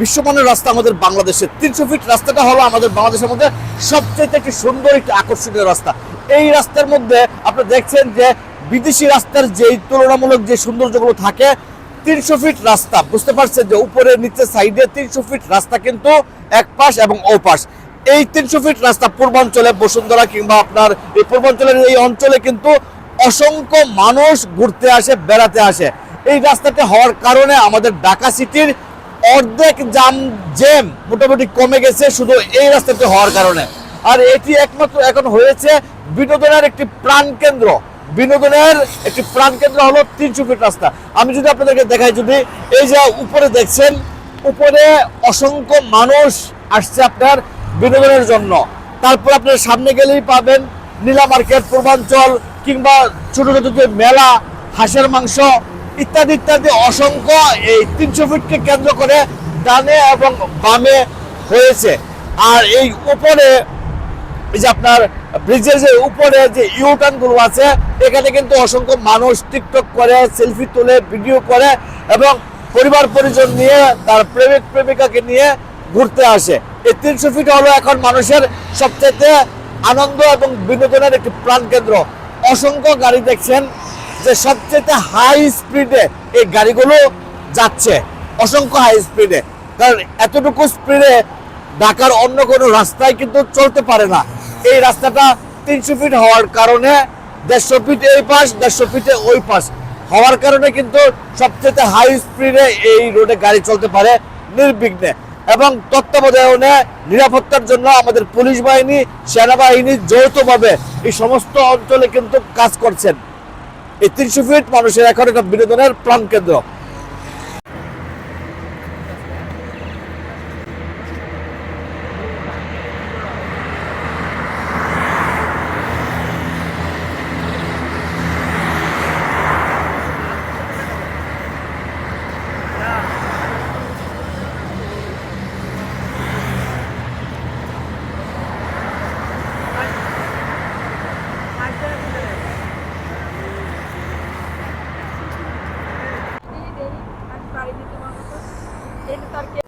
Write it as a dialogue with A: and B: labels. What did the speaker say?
A: বিশ্বমানের রাস্তা আমাদের বাংলাদেশের তিনশো ফিট রাস্তাটা হলো আমাদের বাংলাদেশের মধ্যে সবচেয়ে একটি সুন্দর, একটি আকর্ষণীয় রাস্তা। এই রাস্তার মধ্যে আপনি দেখছেন যে বিদেশি রাস্তার যেই তুলনামূলক যে সৌন্দর্যগুলো থাকে, তিনশো ফিট রাস্তা। বুঝতে পারছেন যে উপরে, নিচে, সাইডে তিনশো ফিট রাস্তা কিন্তু এক পাশ এবং ও পাশ। এই তিনশো ফিট রাস্তা পূর্বাঞ্চলে বসুন্ধরা কিংবা আপনার এই পূর্বাঞ্চলের এই অঞ্চলে কিন্তু অসংখ্য মানুষ ঘুরতে আসে, বেড়াতে আসে। এই রাস্তাটা হওয়ার কারণে আমাদের ঢাকা সিটির অর্ধেক জাম জ্যাম মোটামুটি কমে গেছে শুধু এই রাস্তাটি হওয়ার কারণে। আর এটি একমাত্র এখন হয়েছে বিনোদনের একটি প্রাণ কেন্দ্র। বিনোদনের একটি প্রাণ কেন্দ্র হলো তিনশো ফিট রাস্তা। আমি যদি আপনাদেরকে দেখাই, যদি এই যে উপরে দেখছেন, উপরে অসংখ্য মানুষ আসছে আপনার বিনোদনের জন্য। তারপর আপনার সামনে গেলেই পাবেন নীলা মার্কেট, পূর্বাঞ্চল কিংবা ছোট ছোট যে মেলা, হাঁসের মাংস ইত্যাদি ইত্যাদি অসংখ্য এই তিনশো ফিটকে কেন্দ্র করে ডানে এবং বামে হয়েছে। আর এই উপরে, এই যে আপনার ব্রিজের যে উপরে যে ইউটার্নগুলো আছে, এখানে কিন্তু অসংখ্য মানুষ টিকটক করে, সেলফি তোলে, ভিডিও করে এবং পরিবার পরিজন নিয়ে, তার প্রেমিক প্রেমিকাকে নিয়ে ঘুরতে আসে। এই তিনশো ফিট হলো এখন মানুষের সবচেয়ে আনন্দ এবং বিনোদনের একটি প্রাণ কেন্দ্র অসংখ্য গাড়ি দেখছেন যে সবচেয়ে হাই স্পিডে এই গাড়িগুলো যাচ্ছে, অসংখ্য হাই স্পিডে কারণ এতটুকু স্পিডে ঢাকার অন্য কোনো রাস্তায় কিন্তু চলতে পারে না। এই রাস্তাটা তিনশো ফিট হওয়ার কারণে দেড়শো ফিট এই পাশ, দেড়শো ফিটে ওই পাশ। হওয়ার কারণে কিন্তু সবচেয়ে হাই স্পিডে এই রোডে গাড়ি চলতে পারে নির্বিঘ্নে। এবং তত্ত্বাবধানে নিরাপত্তার জন্য আমাদের পুলিশ বাহিনী, সেনাবাহিনী যৌথভাবে এই সমস্ত অঞ্চলে কিন্তু কাজ করছেন। এই তিনশো ফিট মানুষের এখন একটা বিনোদনের প্রাণ কেন্দ্র
B: দিদি